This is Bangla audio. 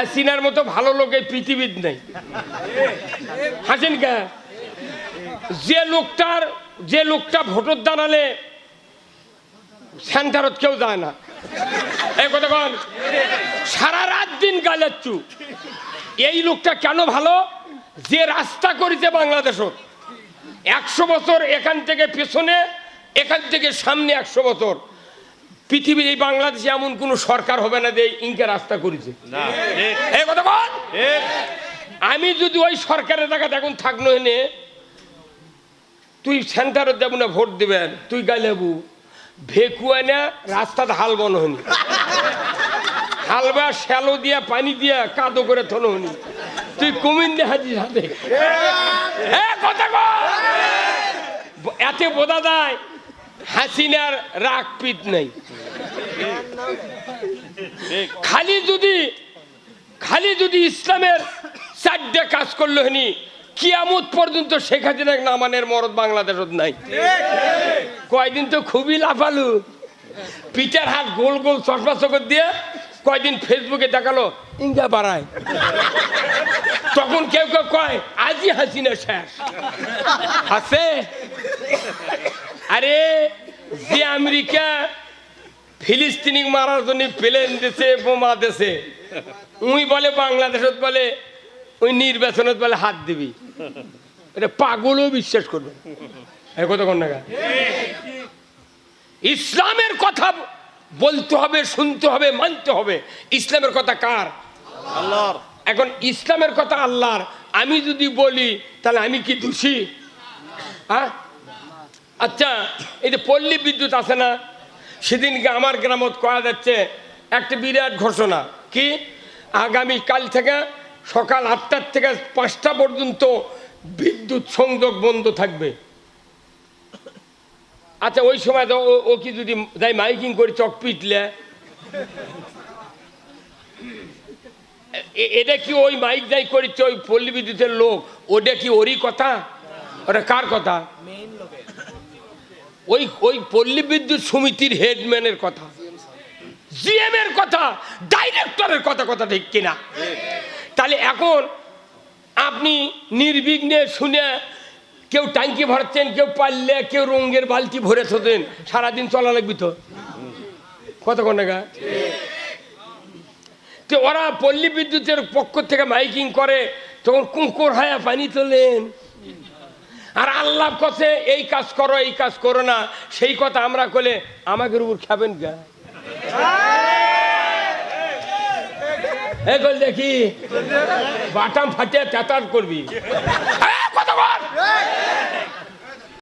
হাসিনার মতো ভালো লোক এই পৃথিবীর নেই। হাসিন কে? যে লোকটার, যে লোকটা ভোটর দাঁড়ালে সেন্টারত কেউ যায় না। এই কথা কন। সারা রাত দিন গালাচ্ছু এই লোকটা কেন ভালো? যে রাস্তা করেছে বাংলাদেশত। একশো বছর এখান থেকে পেছনে, এখান থেকে সামনে একশো বছর। পৃথিবীর এই বাংলাদেশে এমন কোনো সরকার হবে না যে ইনকে রাস্তা করেছে। না এই কথা বল। আমি যদি ওই সরকারের জায়গাতে এখন থাকল এনে তুই সেন্টারে দেব না ভোট দিবেন তুই গাইলেবু ভেকুয়া না রাস্তাতে হাল বন হনি হালবা শ্যালো দিয়া পানি দিয়া কাদো করে থন হনি তুই কমিন দে হাজি হাতে কথা। এতে বোঝা যায় হাসিনার রাগ পিত নেই। খালি যদি খালি যদি ইসলামের চারটে কাজ করল হনি, কিয়ামত পর্যন্ত শেখ হাসিনা নামানের মরদ বাংলাদেশত নাই। কয়দিন তো খুবই লাফালু। পিটার হাত গোল গোল চশমা চকর দিয়ে কয়দিন ফেসবুকে দেখাল, ইঙ্গা বাড়ায়। তখন কেউ কেউ কয় আজই হাসিনা শেষ। আছে। আরে যে আমেরিকা ফিলিস্তিনি মারার জন্য প্লেন দিছে বোমা দিছে উই বলে বাংলাদেশত বলে ওই নির্বাচনত বলে হাত দিবি। এটা পাগলও বিশ্বাস করবে। কথা কোন? ইসলামের কথা বলতে হবে শুনতে হবে মানতে হবে। ইসলামের কথা কার? আল্লাহর। এখন ইসলামের কথা আল্লাহর। আমি যদি বলি তাহলে আমি কি দোষী? হ্যাঁ? আচ্ছা এই যে পল্লী বিদ্যুৎ আছে না, সেদিনকে আমার গ্রামত করা যাচ্ছে, একটা বিরাট ঘোষণা। কি? আগামী কাল থেকে সকাল আটটার থেকে পাঁচটা পর্যন্ত বিদ্যুৎ সংযোগ বন্ধ থাকবে। আচ্ছা ওই সময় তো ও- কি যদি যাই মাইকিং করে চক পিটলে? এটা কি ওই মাইক যাই করেছে ওই পল্লী বিদ্যুতের লোক? ওটা কি ওরই কথা? ওটা কার কথা? ওই ওই পল্লী বিদ্যুৎ সমিতির হেডম্যানের কথা। জিএম এর কথা, ডাইরেক্টরের কথা কথা ঠিক কিনা? তাহলে এখন আপনি নির্বিঘ্নে শুনে কেউ ট্যাঙ্কি ভরাচ্ছেন কেউ পারলে কেউ রঙের বালতি ভরে থাকেন সারাদিন চলা লাগবি তো? কত টাকা তো ওরা পল্লী বিদ্যুতের পক্ষ থেকে মাইকিং করে, তখন কুকুর হায়া পানি তোলেন। আর আল্লাহ কছে এই কাজ করো, এই কাজ করো না। সেই কথা আমরা কলে আমাকে উপর খাবেন গা। এ দেখি, বাটাম ফাটিয়া তেতার করবি। কত বল।